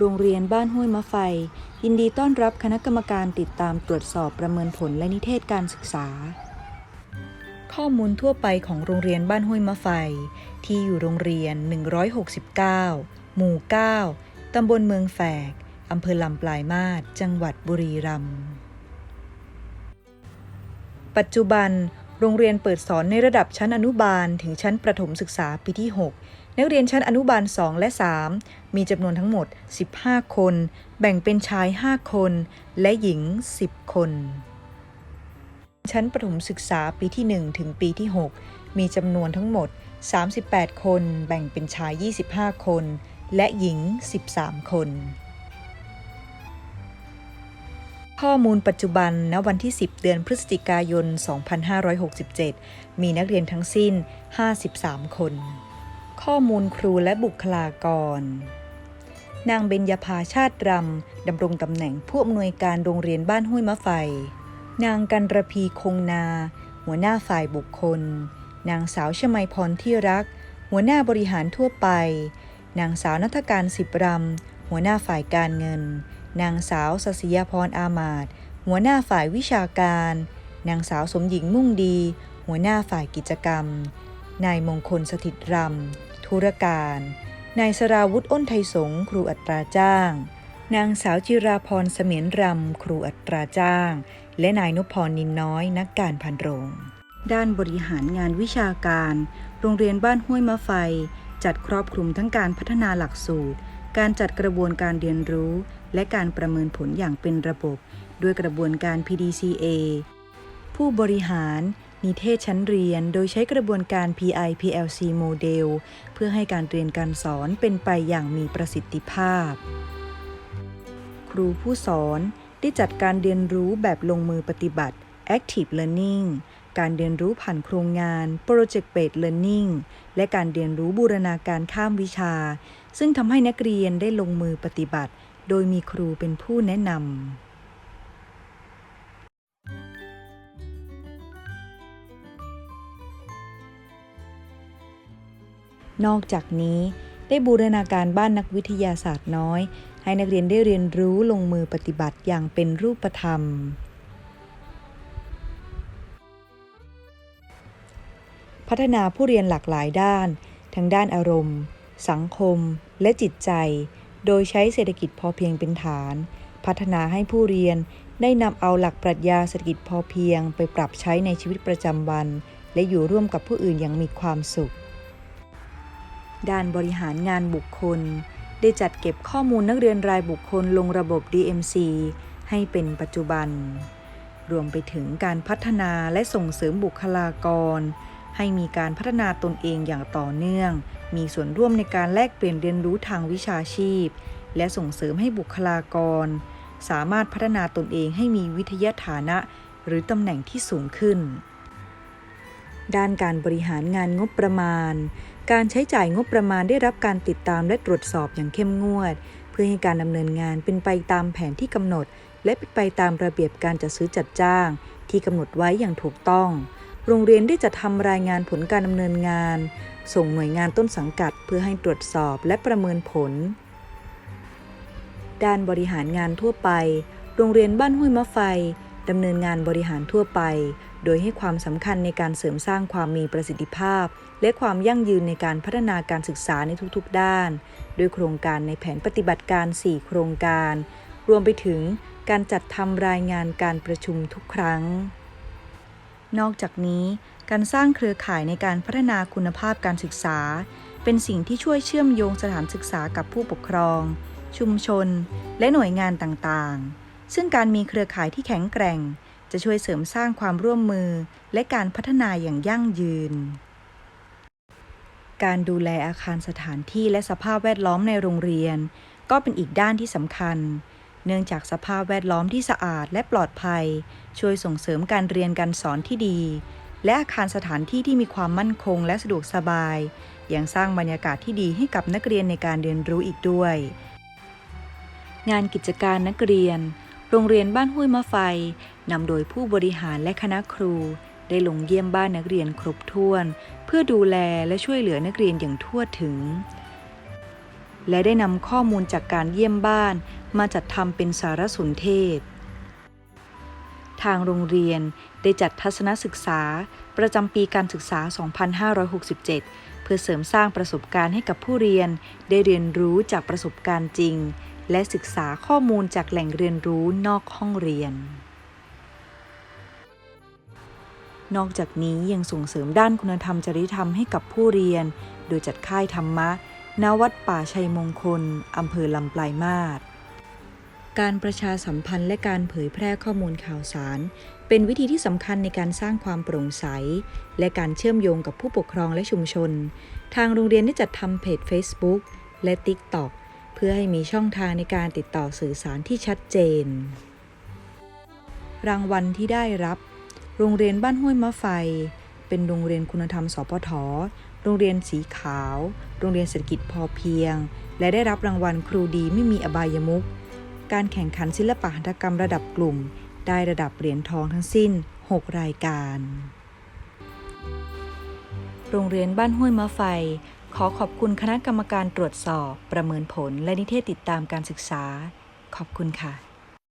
โรงเรียนบ้านห้วยมะไฟ ยินดีต้อนรับคณะกรรมการติดตามตรวจสอบประเมินผลและนิเทศการศึกษา ข้อมูลทั่วไปของโรงเรียนบ้านห้วยมะไฟ ที่อยู่โรงเรียน 169 หมู่ 9 ตำบลเมืองแฝก อำเภอลำปลายมาศจังหวัดบุรีรัมย์ ปัจจุบัน โรงเรียนเปิดสอนในระดับชั้นอนุบาลถึงชั้นประถมศึกษาปีที่ 6 นักเรียนชั้นอนุบาล 2 และ 3 มีจำนวนทั้งหมด 15 คน แบ่งเป็นชาย 5 คน และหญิง 10 คน ชั้นประถมศึกษาปีที่ 1 ถึงปีที่ 6 มีจำนวนทั้งหมด 38 คน แบ่งเป็นชาย 25 คน และหญิง 13 คน ข้อมูลปัจจุบันณวันที่ 10 เดือนพฤศจิกายน 2567 มีนักเรียนทั้งสิ้น 53 คน ข้อมูลครูและบุคลากร นางเบญญาภาชาติรำดำรงตำแหน่งผู้อำนวยการโรงเรียนบ้านห้วยมะไฟ นางกันระพีคงนา หัวหน้าฝ่ายบุคคล นางสาวชมัยพรที่รัก หัวหน้าบริหารทั่วไป นางสาวนัฐการสิบรำหัวหน้าฝ่ายการเงิน นางสาวสศิยาพรอามาตหัวหน้าฝ่ายวิชาการ นางสาวสมหญิงมุ่งดี หัวหน้าฝ่ายกิจกรรม นายมงคลสถิตรำ ธุรการ นายสราวุธอ้นไทยสงครูอัตราจ้าง นางสาวจิราพรเสมียนรำ ครูอัตราจ้าง และนายนพพรนินน้อยนักการพันโรง ด้านบริหารงานวิชาการ โรงเรียนบ้านห้วยมะไฟ จัดครอบคลุมทั้งการพัฒนาหลักสูตร การจัดกระบวนการเรียนรู้ และการประเมินผลอย่างเป็นระบบ ด้วยกระบวนการ PDCA ผู้บริหาร นิเทศชั้นเรียนโดยใช้กระบวนการ PI PLC โมเดลเพื่อให้การเรียนการสอนเป็นไปอย่างมีประสิทธิภาพ ครูผู้สอนได้จัดการเรียนรู้แบบลงมือปฏิบัติ Active Learning การเรียนรู้ผ่านโครงงาน Project Based Learning และการเรียนรู้บูรณาการข้ามวิชา ซึ่งทำให้นักเรียนได้ลงมือปฏิบัติ โดยมีครูเป็นผู้แนะนำ นอกจากนี้ได้บูรณาการบ้านนักวิทยาศาสตร์น้อย ให้นักเรียนได้เรียนรู้ลงมือปฏิบัติอย่างเป็นรูปธรรม พัฒนาผู้เรียนหลากหลายด้าน ทั้งด้านอารมณ์ สังคม และจิตใจ โดยใช้เศรษฐกิจพอเพียงเป็นฐาน พัฒนาให้ผู้เรียนได้นำเอาหลักปรัชญาเศรษฐกิจพอเพียง ไปปรับใช้ในชีวิตประจำวัน และอยู่ร่วมกับผู้อื่นอย่างมีความสุข ด้านบริหารงานบุคคล ได้จัดเก็บข้อมูลนักเรียนรายบุคคลลงระบบ DMC ให้เป็นปัจจุบัน รวมไปถึงการพัฒนาและส่งเสริมบุคลากร ให้มีการพัฒนาตนเองอย่างต่อเนื่อง มีส่วนร่วมในการแลกเปลี่ยนเรียนรู้ทางวิชาชีพ และส่งเสริมให้บุคลากร สามารถพัฒนาตนเองให้มีวิทยาฐานะ หรือตำแหน่งที่สูงขึ้น ด้านการบริหารงานงบประมาณ การใช้จ่ายงบประมาณได้รับการติดตามและตรวจสอบอย่างเข้มงวด เพื่อให้การดำเนินงานเป็นไปตามแผนที่กำหนด และเป็นไปตามระเบียบการจัดซื้อจัดจ้าง ที่กำหนดไว้อย่างถูกต้อง โรงเรียนได้จัดทำรายงานผลการดำเนินงาน ส่งหน่วยงานต้นสังกัด เพื่อให้ตรวจสอบและประเมินผล ด้านบริหารงานทั่วไป โรงเรียนบ้านห้วยมะไฟ ดำเนินงานบริหารทั่วไป โดยให้ความสำคัญในการเสริมสร้างความมีประสิทธิภาพ และความยั่งยืนในการพัฒนาการศึกษาในทุกๆ ด้านด้วยโครงการในแผนปฏิบัติการ 4 โครงการ รวมไปถึงการจัดทำรายงานการประชุมทุกครั้ง นอกจากนี้ การสร้างเครือข่ายในการพัฒนาคุณภาพการศึกษา เป็นสิ่งที่ช่วยเชื่อมโยงสถานศึกษากับผู้ปกครอง ชุมชน และหน่วยงานต่างๆ ซึ่งการมีเครือข่ายที่แข็งแกร่ง จะช่วยเสริมสร้างความร่วมมือ และการพัฒนาอย่างยั่งยืน การดูแลอาคารสถานที่และสภาพแวดล้อมในโรงเรียน ก็เป็นอีกด้านที่สำคัญ เนื่องจากสภาพแวดล้อมที่สะอาดและปลอดภัย ช่วยส่งเสริมการเรียนการสอนที่ดี และอาคารสถานที่ที่มีความมั่นคงและสะดวกสบายยังสร้างบรรยากาศที่ดีให้กับนักเรียนในการเรียนรู้อีกด้วย งานกิจการนักเรียน โรงเรียนบ้านห้วยมะไฟนำโดยผู้บริหารและคณะครู ได้ลงเยี่ยมบ้านนักเรียนครบถ้วน เพื่อดูแลและช่วยเหลือนักเรียนอย่างทั่วถึง และได้นำข้อมูลจากการเยี่ยมบ้านมาจัดทำเป็นสารสนเทศางโรงเรียน ได้จัดทัศนศึกษา ประจำปีการศึกษา 2567 เพื่อเสริมสร้างประสบการณ์ให้กับผู้เรียน ได้เรียนรู้จากประสบการณ์จริง และศึกษาข้อมูลจากแหล่งเรียนรู้นอกห้องเรียน นอกจากนี้ยังส่งเสริมด้านคุณธรรมจริยธรรมให้กับผู้เรียน โดยจัดค่ายธรรมะณวัดป่าชัยมงคลอำเภอลำปลายมาศ การประชาสัมพันธ์และการเผยแพร่ข้อมูลข่าวสาร เป็นวิธีที่สำคัญในการสร้างความโปร่งใส และการเชื่อมโยงกับผู้ปกครองและชุมชน ทางโรงเรียนได้จัดทำเพจ Facebook และ TikTok เพื่อให้มีช่องทางในการติดต่อสื่อสารที่ชัดเจน รางวัลที่ได้รับ โรงเรียนบ้านห้วยมะไฟ เป็นโรงเรียนคุณธรรม สปท โรงเรียนสีขาว โรงเรียนเศรษฐกิจพอเพียง และได้รับรางวัลครูดีไม่มีอบายมุข การแข่งขันศิลปหัตถกรรมระดับกลุ่ม ได้ระดับเหรียญทองทั้งสิ้น 6 รายการ โรงเรียนบ้านห้วยมะไฟ ขอขอบคุณคณะกรรมการตรวจสอบ ประเมินผลและนิเทศติดตามการศึกษา ขอบคุณค่ะ